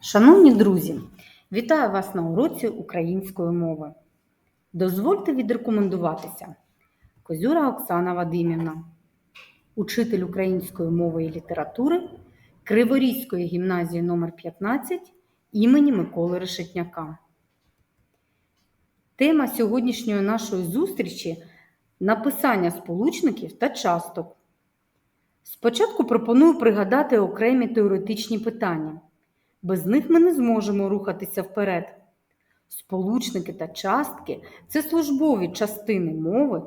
Шановні друзі, вітаю вас на уроці української мови. Дозвольте відрекомендуватися. Козюра Оксана Вадимівна, учитель української мови і літератури Криворізької гімназії номер 15 імені Миколи Решетняка. Тема сьогоднішньої нашої зустрічі написання сполучників та часток. Спочатку пропоную пригадати окремі теоретичні питання. Без них ми не зможемо рухатися вперед. Сполучники та частки це службові частини мови,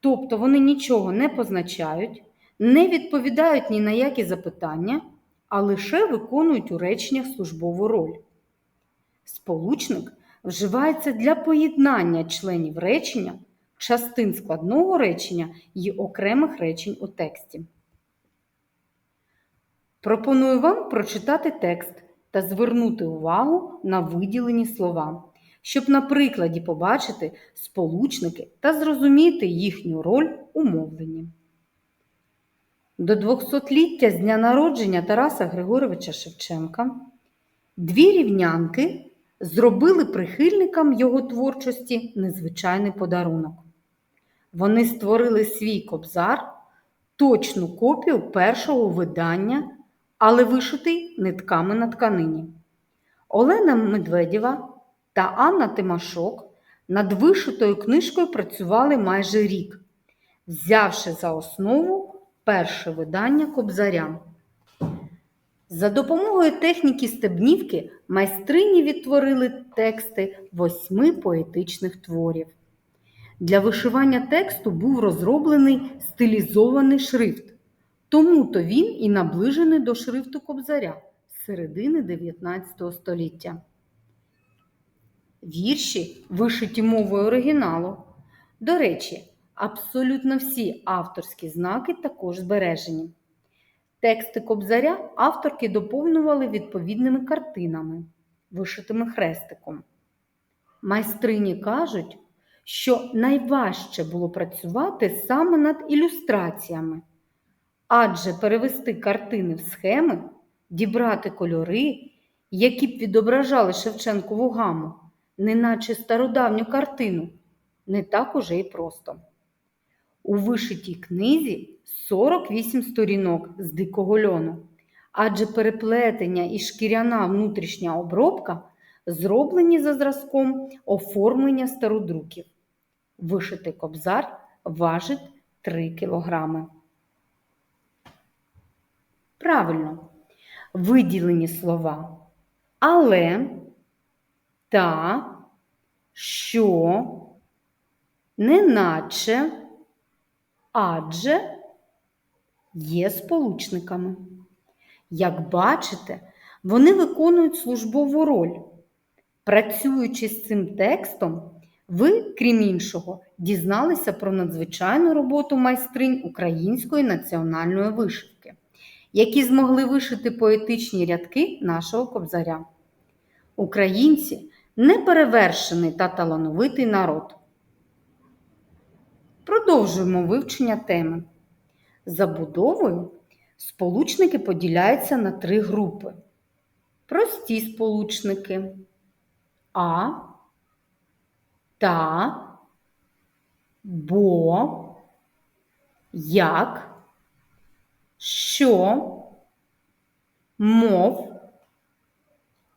тобто вони нічого не позначають, не відповідають ні на які запитання, а лише виконують у реченнях службову роль. Сполучник вживається для поєднання членів речення, частин складного речення і окремих речень у тексті. Пропоную вам прочитати текст та звернути увагу на виділені слова, щоб на прикладі побачити сполучники та зрозуміти їхню роль у мовленні. До 200-ліття з дня народження Тараса Григоровича Шевченка дві рівнянки зробили прихильникам його творчості незвичайний подарунок. Вони створили свій кобзар, точну копію першого видання але вишитий нитками на тканині. Олена Медведєва та Анна Тимашок над вишитою книжкою працювали майже рік, взявши за основу перше видання кобзаря. За допомогою техніки стебнівки майстрині відтворили тексти восьми поетичних творів. Для вишивання тексту був розроблений стилізований шрифт. Тому-то він і наближений до шрифту Кобзаря з середини 19 століття. Вірші вишиті мовою оригіналу. До речі, абсолютно всі авторські знаки також збережені. Тексти Кобзаря авторки доповнювали відповідними картинами, вишитими хрестиком. Майстрині кажуть, що найважче було працювати саме над ілюстраціями адже перевести картини в схеми, дібрати кольори, які б відображали Шевченкову гаму, неначе стародавню картину, не так уже і просто. У вишитій книзі 48 сторінок з дикого льону, адже переплетення і шкіряна внутрішня обробка зроблені за зразком оформлення стародруків. Вишитий кобзар важить 3 кілограми. Правильно, виділені слова. Але та, що, неначе, адже є сполучниками. Як бачите, вони виконують службову роль. Працюючи з цим текстом, ви, крім іншого, дізналися про надзвичайну роботу майстринь української національної вишивки які змогли вишити поетичні рядки нашого кобзаря. Українці неперевершений та талановитий народ. Продовжуємо вивчення теми. Забудовою сполучники поділяються на три групи. Прості сполучники А, та, бо, як що, мов,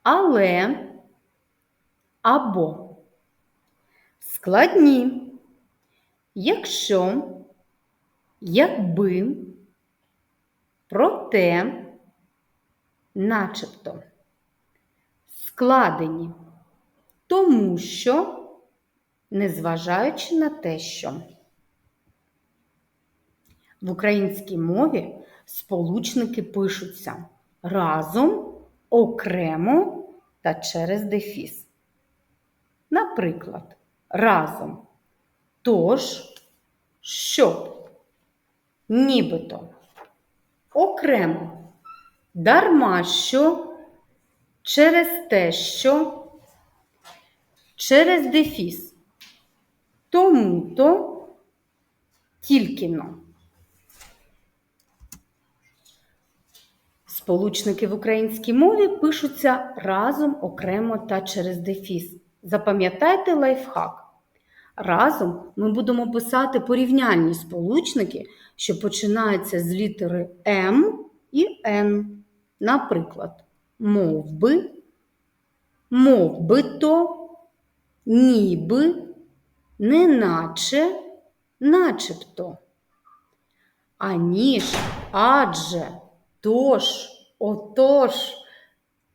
але або. Складні, якщо, якби, проте, начебто, складені, тому що, незважаючи на те, що. В українській мові сполучники пишуться разом, окремо та через дефіс. Наприклад, разом. Тож, щоб, нібито, окремо, дарма що, через те, що, через дефіс. Тому-то тільки но. Сполучники в українській мові пишуться разом, окремо та через дефіс. Запам'ятайте лайфхак. Разом ми будемо писати порівняльні сполучники, що починаються з літери М і Н. Наприклад, мов би, мов би то, ніби, неначе, начебто. Аніж, адже, тож, отож,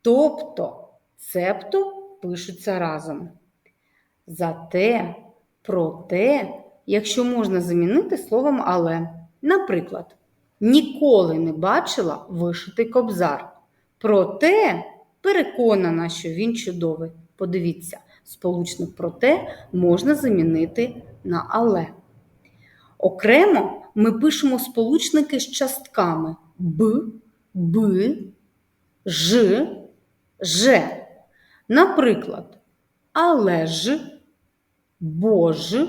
тобто, цебто пишуться разом. Зате, проте, якщо можна замінити словом але. Наприклад, ніколи не бачила вишитий кобзар. Проте переконана, що він чудовий. Подивіться, сполучник проте можна замінити на але. Окремо ми пишемо сполучники з частками б, б, ж, ж. Наприклад, але ж, бо ж,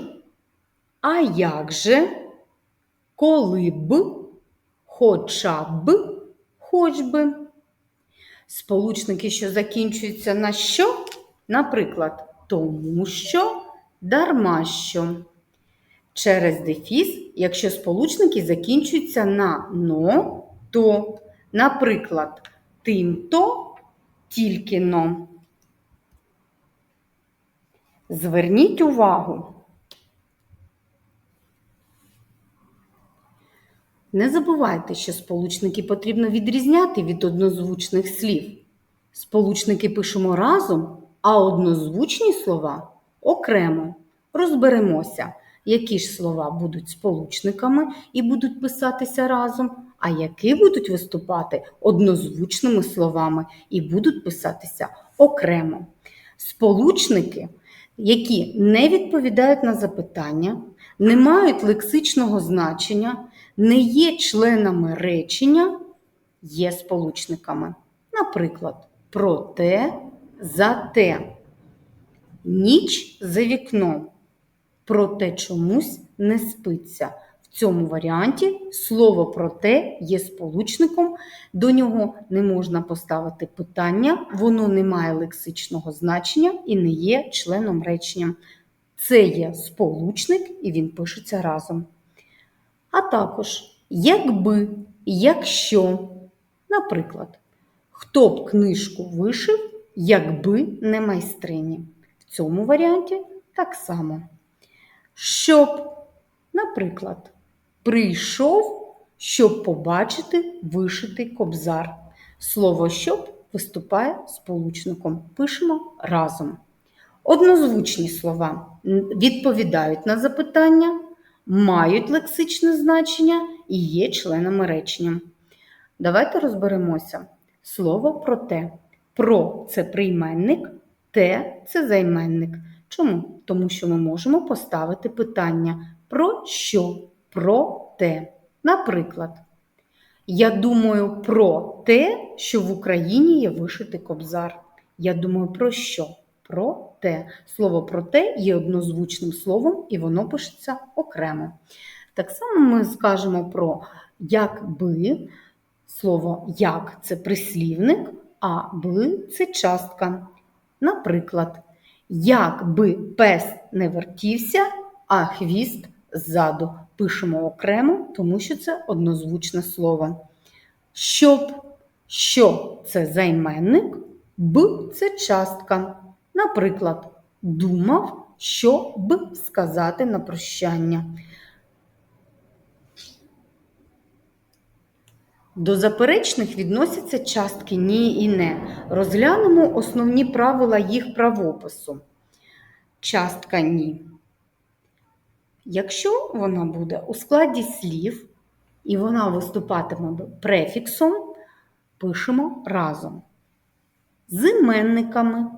а як же, коли б, хоча б, хоч би. Сполучники, що закінчуються на що? Наприклад, тому що, дарма що. Через дефіс, якщо сполучники закінчуються на но, то, наприклад, тим-то, тільки но. Зверніть увагу. Не забувайте, що сполучники потрібно відрізняти від однозвучних слів. Сполучники пишемо разом, а однозвучні слова окремо. Розберемося, які ж слова будуть сполучниками і будуть писатися разом, а які будуть виступати однозвучними словами і будуть писатися окремо. Сполучники, які не відповідають на запитання, не мають лексичного значення, не є членами речення, є сполучниками. Наприклад, проте, зате, ніч за вікном. Проте чомусь не спиться. В цьому варіанті слово проте є сполучником, до нього не можна поставити питання, воно не має лексичного значення і не є членом речення. Це є сполучник і він пишеться разом. А також якби, якщо, наприклад, хто б книжку вишив, якби не майстрині. В цьому варіанті так само. Щоб, наприклад, прийшов, щоб побачити вишитий кобзар. Слово щоб виступає сполучником. Пишемо разом. Однозвучні слова відповідають на запитання, мають лексичне значення і є членами речення. Давайте розберемося. Слово проте. Про це прийменник, те це займенник. Чому? Тому що ми можемо поставити питання про що? Про те. Наприклад, я думаю про те, що в Україні є вишитий кобзар. Я думаю про що? Про те. Слово про те є однозвучним словом, і воно пишеться окремо. Так само ми скажемо про якби. Слово як це прислівник, а би це частка. Наприклад, якби пес не вертівся, а хвіст ззаду. Пишемо окремо, тому що це однозвучне слово. Щоб, що це займенник, б це частка. Наприклад, думав, що б сказати на прощання. До заперечних відносяться частки ні і не. Розглянемо основні правила їх правопису. Частка ні. Якщо вона буде у складі слів і вона виступатиме префіксом, пишемо разом. З іменниками,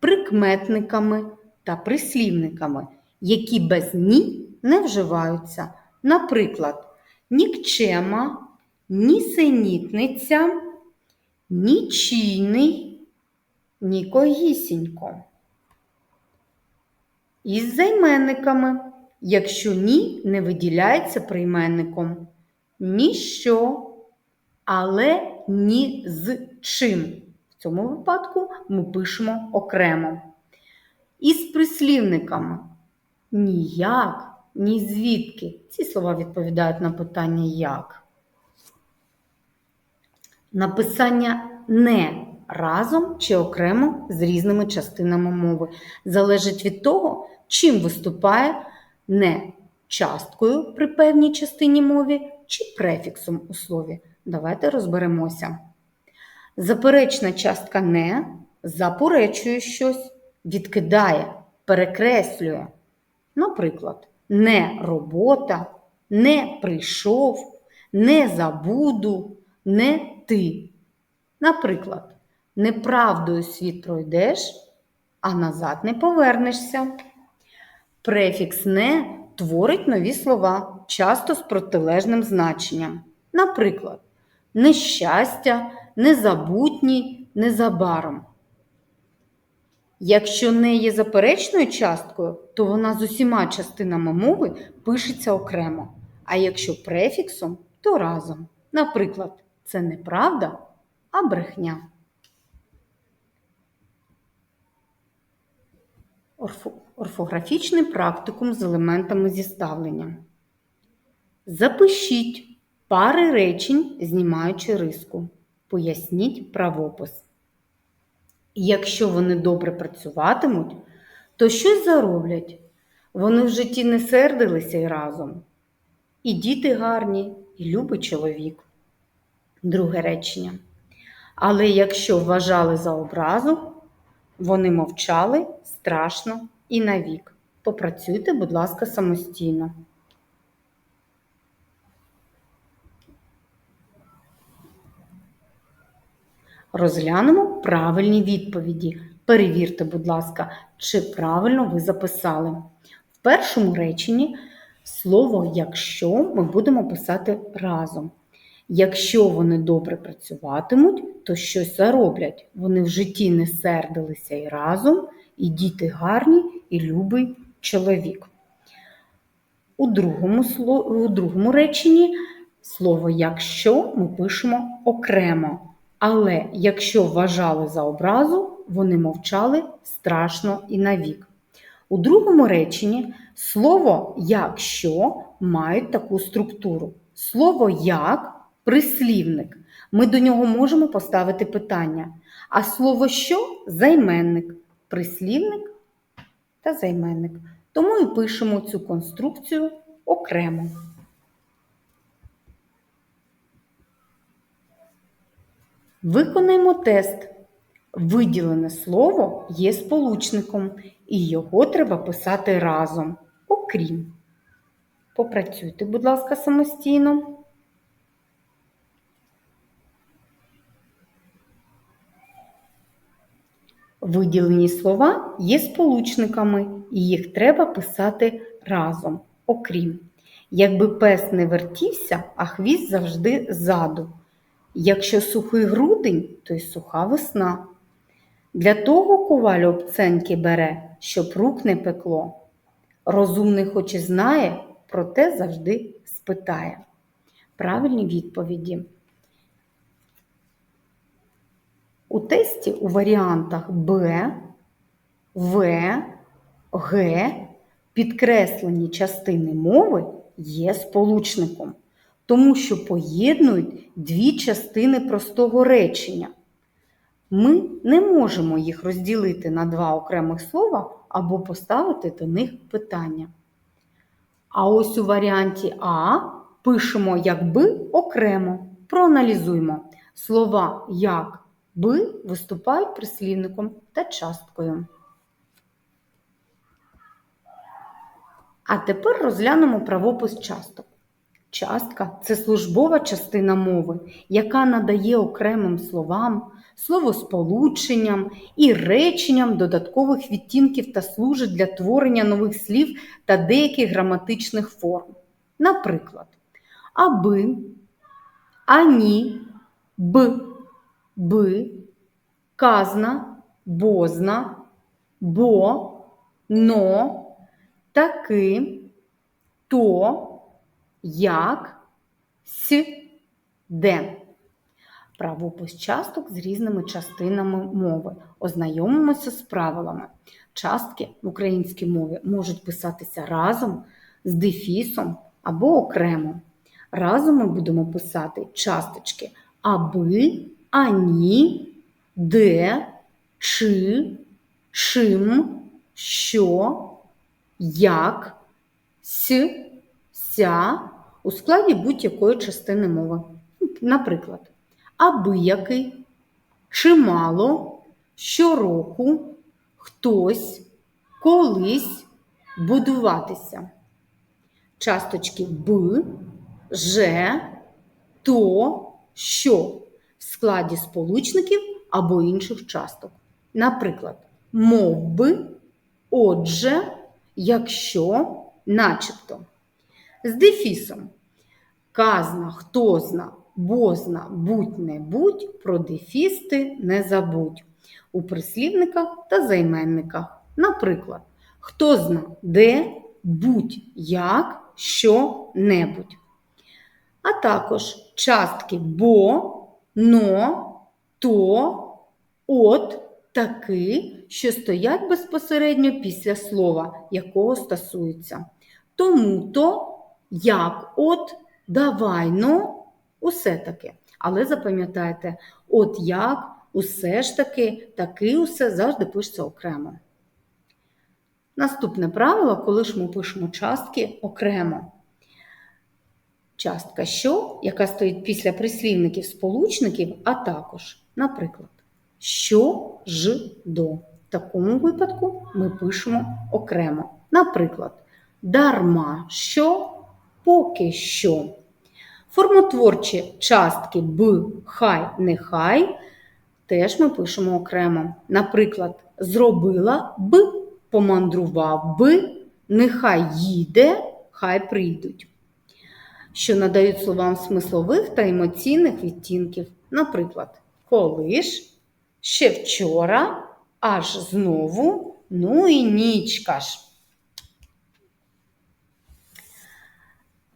прикметниками та прислівниками, які без ні не вживаються. Наприклад, нікчема нісенітниця, нічийний, нікогісінько. Із займенниками, якщо ні не виділяється прийменником, ніщо, але ні з чим. В цьому випадку ми пишемо окремо. І з прислівниками ніяк, ні звідки. Ці слова відповідають на питання як. Написання не разом чи окремо з різними частинами мови залежить від того, чим виступає не часткою при певній частині мові чи префіксом у слові. Давайте розберемося. Заперечна частка не заперечує щось, відкидає, перекреслює. Наприклад, не робота, не прийшов, не забуду, не ти. Наприклад, неправдою світ пройдеш, а назад не повернешся. Префікс не творить нові слова, часто з протилежним значенням. Наприклад, нещастя, незабутній, незабаром. Якщо не є заперечною часткою, то вона з усіма частинами мови пишеться окремо. А якщо префіксом, то разом. Наприклад, це не правда, а брехня. Орфо- Орфографічний практикум з елементами зіставлення. Запишіть пари речень, знімаючи риску. Поясніть правопис. Якщо вони добре працюватимуть, то щось зароблять. Вони в житті не сердилися й разом. І діти гарні, і любий чоловік. Друге речення. Але якщо вважали за образу, вони мовчали страшно і навік. Попрацюйте, будь ласка, самостійно. Розглянемо правильні відповіді. Перевірте, будь ласка, чи правильно ви записали. В першому реченні слово якщо ми будемо писати разом. Якщо вони добре працюватимуть, то щось зароблять. Вони в житті не сердилися і разом, і діти гарні, і любий чоловік. У другому, у другому реченні слово якщо ми пишемо окремо. Але якщо вважали за образу, вони мовчали страшно і навік. У другому реченні слово якщо мають таку структуру. Слово як прислівник. Ми до нього можемо поставити питання. А слово що займенник, прислівник та займенник. Тому і пишемо цю конструкцію окремо. Виконаємо тест. Виділене слово є сполучником, і його треба писати разом, окрім. Попрацюйте, будь ласка, самостійно. Виділені слова є сполучниками, і їх треба писати разом, окрім. Якби пес не вертівся, а хвіст завжди ззаду. Якщо сухий грудень, то й суха весна. Для того коваль обценьки бере, щоб рук не пекло. Розумний хоч і знає, проте завжди спитає. Правильні відповіді. У тесті у варіантах Б, В, Г підкреслені частини мови є сполучником, тому що поєднують дві частини простого речення. Ми не можемо їх розділити на два окремих слова або поставити до них питання. А ось у варіанті А пишемо якби окремо. Проаналізуємо. Слова як би виступають прислівником та часткою. А тепер розглянемо правопис часток. Частка це службова частина мови, яка надає окремим словам, словосполученням і реченням додаткових відтінків та служить для творення нових слів та деяких граматичних форм. Наприклад, аби, ані, б, би, казна, бозна, бо, но, таки, то, як, с, де. Правопис часток з різними частинами мови. Ознайомимося з правилами. Частки в українській мові можуть писатися разом, з дефісом або окремо. Разом ми будемо писати часточки аби, ані, де, чи, чим, що, як, с, ся у складі будь-якої частини мови. Наприклад, абиякий, чимало, щороку, хтось, колись, будуватися. Часточки б, же, то, що в складі сполучників або інших часток. Наприклад, мов би, отже, якщо, начебто. З дефісом. Казна, хто зна, бозна, будь не будь, про дефісти не забудь. У прислівниках та займенниках. Наприклад, хто зна де, будь-як, що-небудь. А також частки бо, но, то, от, таки, що стоять безпосередньо після слова, якого стосується. Тому-то, як от, давай, ну, усе таки. Але запам'ятайте, от як, усе ж таки, таки усе завжди пишеться окремо. Наступне правило, коли ж ми пишемо частки окремо. Частка що, яка стоїть після прислівників сполучників, а також, наприклад, що ж до. В такому випадку ми пишемо окремо. Наприклад, дарма що, поки що. Формотворчі частки б, хай, нехай теж ми пишемо окремо. Наприклад, зробила б, помандрував би, нехай їде, хай прийдуть. Що надають словам смислових та емоційних відтінків. Наприклад, коли ж, ще вчора, аж знову, ну і нічка ж.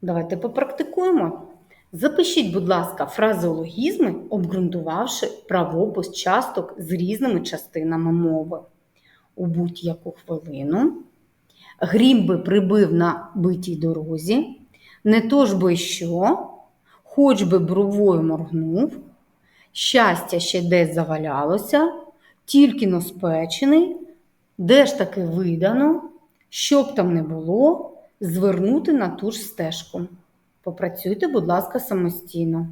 Давайте попрактикуємо. Запишіть, будь ласка, фразеологізми, обґрунтувавши правопис часток з різними частинами мови. У будь-яку хвилину. Грім би прибив на битій дорозі, не то ж би що, хоч би бровою моргнув, щастя ще десь завалялося, тільки но спечений, де ж таки видано, щоб там не було, звернути на ту ж стежку. Попрацюйте, будь ласка, самостійно.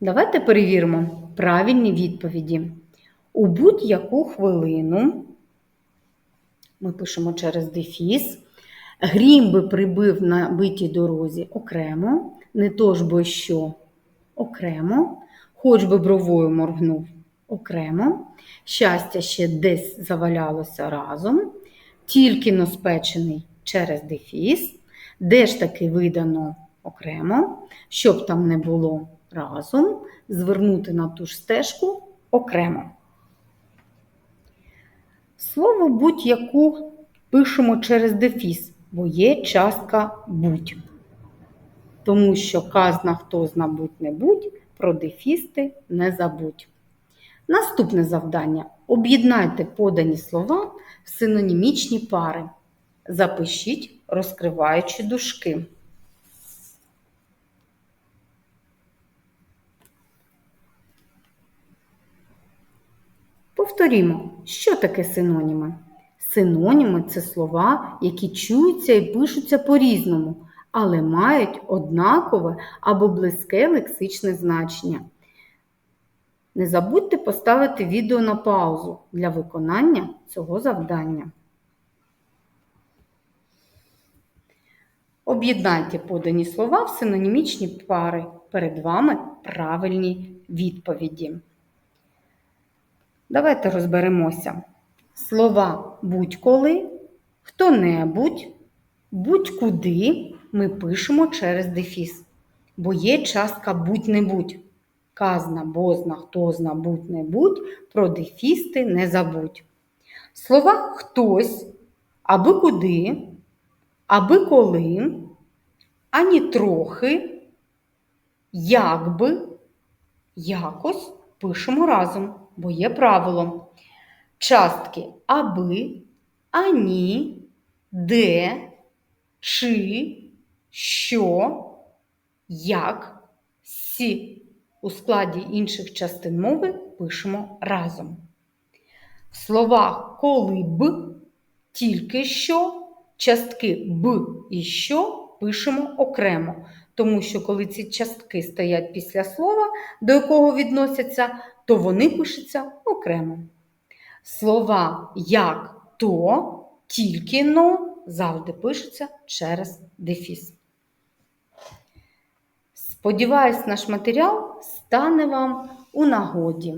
Давайте перевіримо правильні відповіді. У будь-яку хвилину ми пишемо через дефіс. Грім би прибив на битій дорозі окремо, не то ж би що окремо, хоч би бровою моргнув окремо, щастя ще десь завалялося разом, тільки но спечений через дефіс, де ж таки видано окремо, щоб там не було разом, звернути на ту ж стежку окремо. Слово будь-яку пишемо через дефіс, бо є частка будь. Тому що казна хто зна будь-не-будь, про дефісти не забудь. Наступне завдання: об'єднайте подані слова в синонімічні пари. Запишіть, розкриваючи дужки. Повторімо, що таке синоніми? Синоніми це слова, які чуються і пишуться по-різному, але мають однакове або близьке лексичне значення. Не забудьте поставити відео на паузу для виконання цього завдання. Об'єднайте подані слова в синонімічні пари. Перед вами правильні відповіді. Давайте розберемося. Слова будь-коли, хто-небудь, будь-куди ми пишемо через дефіс, бо є частка будь-небудь. Казна, бозна, хтозна, будь-небудь, про дефісти не забудь. Слова хтось, аби куди, аби коли, ані трохи, якби, якось пишемо разом, бо є правило. Частки аби, ані, де, чи, що, як, сі. У складі інших частин мови пишемо разом. В словах коли б, тільки що, частки б і що пишемо окремо, тому що коли ці частки стоять після слова, до якого відносяться, то вони пишуться окремо. Слова як то, тільки но завжди пишуться через дефіс. Сподіваюсь, наш матеріал стане вам у нагоді.